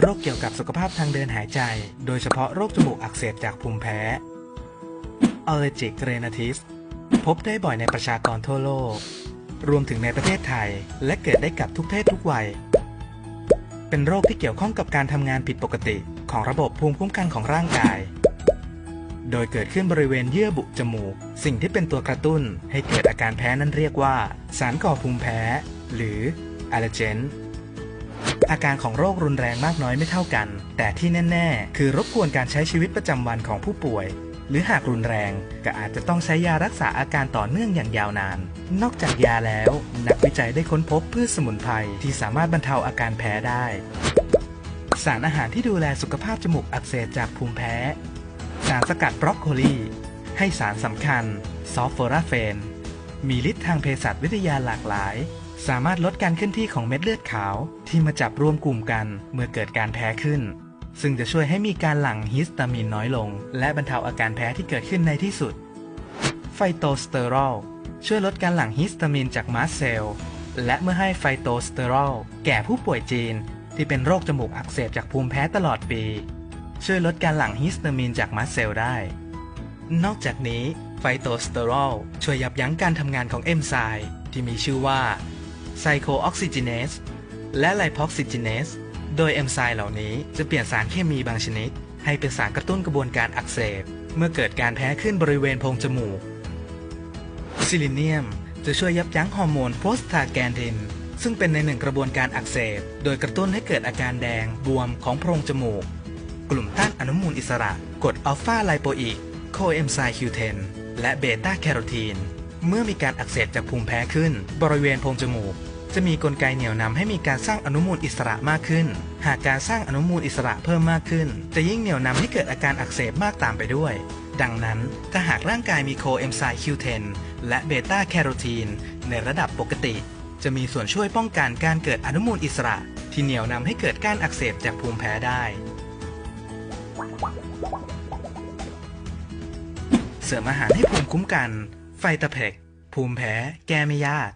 โรคเกี่ยวกับสุขภาพทางเดินหายใจ โดยเฉพาะโรคจมูกอักเสบจากภูมิแพ้ Allergic Rhinitis พบได้บ่อยในประชากรทั่วโลก รวมถึงในประเทศไทย และเกิดได้กับทุกเพศทุกวัย เป็นโรคที่เกี่ยวข้องกับการทำงานผิดปกติของระบบภูมิคุ้มกันของร่างกาย โดยเกิดขึ้นบริเวณเยื่อบุจมูก สิ่งที่เป็นตัวกระตุ้นให้เกิดอาการแพ้นั้นเรียกว่า สารก่อภูมิแพ้ หรือ allergen อาการของโรครุนแรงมากน้อยไม่เท่ากัน แต่ที่แน่ ๆ คือรบกวนการใช้ชีวิตประจำวันของผู้ป่วย หรือหากรุนแรงก็อาจจะต้องใช้ยารักษาอาการต่อเนื่องอย่างยาวนาน นอกจากยาแล้ว นักวิจัยได้ค้นพบพืชสมุนไพรที่สามารถบรรเทาอาการแพ้ได้ สารอาหารที่ดูแลสุขภาพจมูกอักเสบจากภูมิแพ้ สารสกัดบรอกโคลีให้สารสำคัญ ซอฟโฟราเฟน มีฤทธิ์ทางเภสัชวิทยาหลากหลาย สามารถลดการเคลื่อนที่ของเม็ดเลือดขาวที่มาจับรวมกลุ่มกันเมื่อเกิดการแพ้ขึ้น ซึ่งจะช่วยให้มีการหลั่งฮิสตามีนน้อยลง และบรรเทาอาการแพ้ที่เกิดขึ้นในที่สุด ไฟโตสเตอรอลช่วยลดการหลั่งฮิสตามีนจากมาสเซลและเมื่อให้ไฟโตสเตอรอลแก่ผู้ป่วยจีน ที่เป็นโรคจมูกอักเสบจากภูมิแพ้ตลอดปี ช่วยลดการหลั่งฮิสตามีนจากมาสเซลได้ นอกจากนี้ไฟโตสเตอรอลช่วยยับยั้งการทำงานของเอนไซม์ที่มีชื่อว่า ไซโคออกซิเจเนสและไลพ็อกซิเจเนสโดยเอนไซม์เหล่านี้จะเปลี่ยนสารเคมีบางชนิด ให้เป็นสารกระตุ้นกระบวนการอักเสบ เมื่อเกิดการแพ้ขึ้นบริเวณโพรงจมูก ซิลิเนียมจะช่วยยับยั้งฮอร์โมนโพสตาแกนทิน ซึ่งเป็นในหนึ่งกระบวนการอักเสบ โดยกระตุ้นให้เกิดอาการแดงบวมของโพรงจมูก กลุ่มต้านอนุมูลอิสระกรดอัลฟาไลโปอิก โคเอนไซม์คิวเทนและเบต้าแคโรทีน เมื่อมีการอักเสบจากภูมิแพ้ขึ้น บริเวณโพรงจมูก จะมีกลไกเหนี่ยวนำให้มีการสร้างอนุมูลอิสระมากขึ้น หากการสร้างอนุมูลอิสระเพิ่มมากขึ้น จะยิ่งเหนี่ยวนำให้เกิดอาการอักเสบมากตามไปด้วย ดังนั้นถ้าหากร่างกายมีโคเอนไซม์คิวเทนและเบต้าแคโรทีนในระดับปกติ จะมีส่วนช่วยป้องกันการเกิดอนุมูลอิสระ ที่เหนี่ยวนำให้เกิดการอักเสบจากภูมิแพ้ได้เสริมอาหารให้ภูมิคุ้มกัน ไฟตะเพก ภูมิแพ้ แก้ไม่ยาก